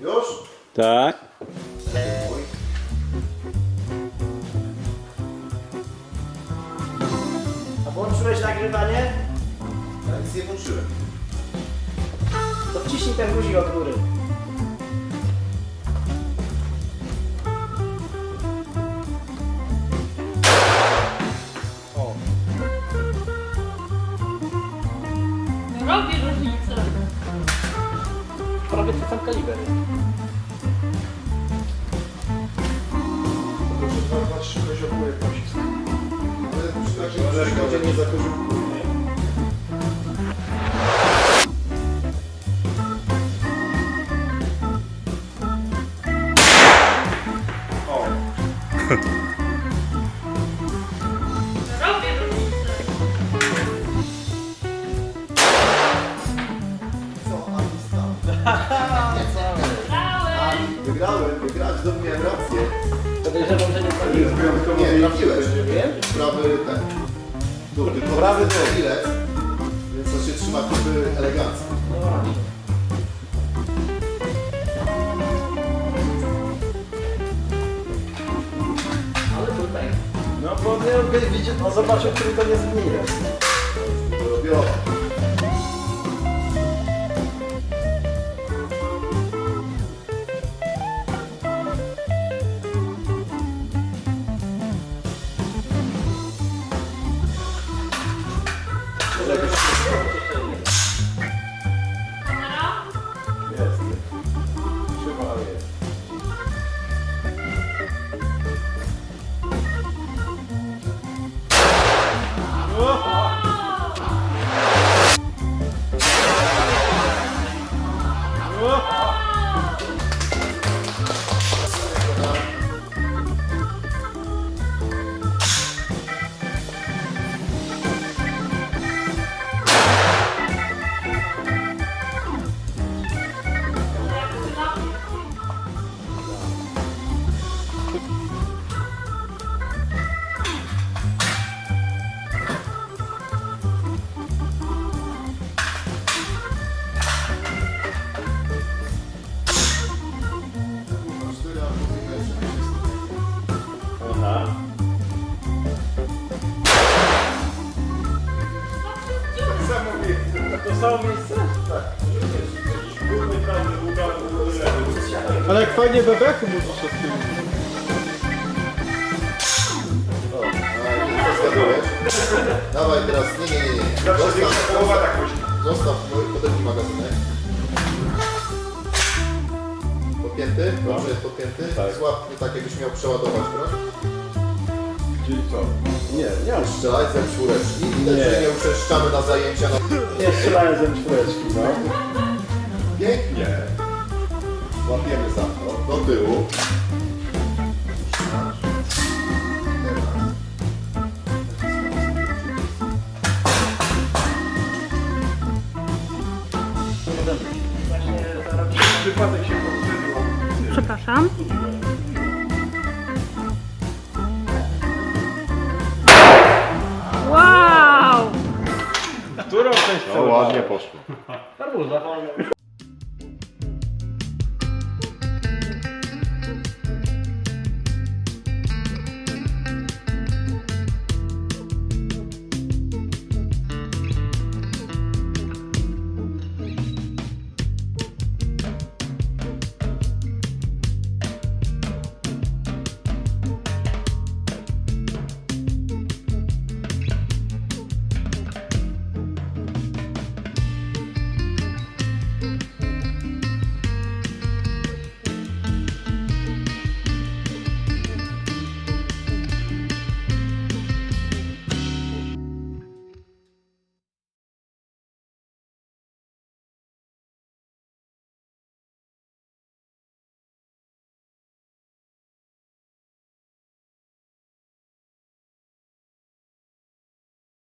Już? Tak. A włączyłeś nagrywanie? Ja nic nie włączyłem. To wciśnij ten guzik od góry. Robi różnicę. Prawie ten sam kaliber. Proszę zobaczyć, czy koziokuje pocisk. Ale przy przeszkodzie nie zakoziokuje. O, że nie trafiłeś. Prawy ten. Tu, tylko prawy to bilet, więc to się trzyma kupy elegancko. No. Ale tutaj. No bo nie widzi, no zobaczył, który to nie zgnije. To Samo miejsce? Tak. Górny prawy, długa, lewy. Ale jak fajnie bebeku możesz od tyłu. Co zgadłeś? Dawaj teraz, nie, nie, nie, nie. Zostaw, Połowa tak zostaw mój podepnij magazynek. Podpięty? Dobrze jest podpięty? Tak. Złap tak jakbyś miał przeładować broń. Czyli co? Nie, nie mam Strzelaj ze czwóreczki. Widać, Nie. że nie uczęszczamy na zajęcia. Na... Nie strzelałem ze czwóreczki, no. Pięknie. Łapiemy za to. Do tyłu. Właśnie zarobiłem. Przypadek się powtórzył. Przepraszam. Ładnie poszło. Arbuza.